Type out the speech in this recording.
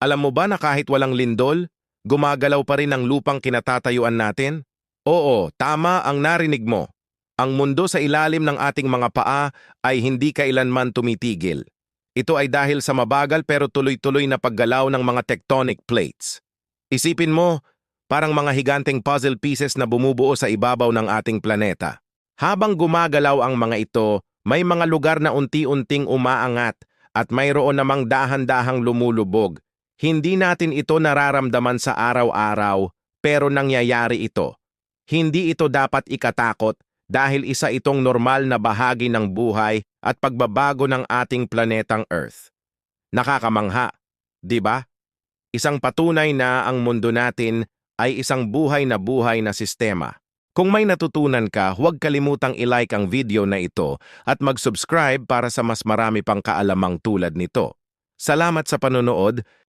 Alam mo ba na kahit walang lindol, gumagalaw pa rin ang lupang kinatatayuan natin? Oo, tama ang narinig mo. Ang mundo sa ilalim ng ating mga paa ay hindi kailanman tumitigil. Ito ay dahil sa mabagal pero tuloy-tuloy na paggalaw ng mga tectonic plates. Isipin mo, parang mga higanteng puzzle pieces na bumubuo sa ibabaw ng ating planeta. Habang gumagalaw ang mga ito, may mga lugar na unti-unting umaangat at mayroon namang dahan-dahang lumulubog. Hindi natin ito nararamdaman sa araw-araw, pero nangyayari ito. Hindi ito dapat ikatakot dahil isa itong normal na bahagi ng buhay at pagbabago ng ating planetang Earth. Nakakamangha, di ba? Isang patunay na ang mundo natin ay isang buhay na buhay na sistema. Kung may natutunan ka, huwag kalimutang ilike ang video na ito at mag-subscribe para sa mas marami pang kaalamang tulad nito. Salamat sa panonood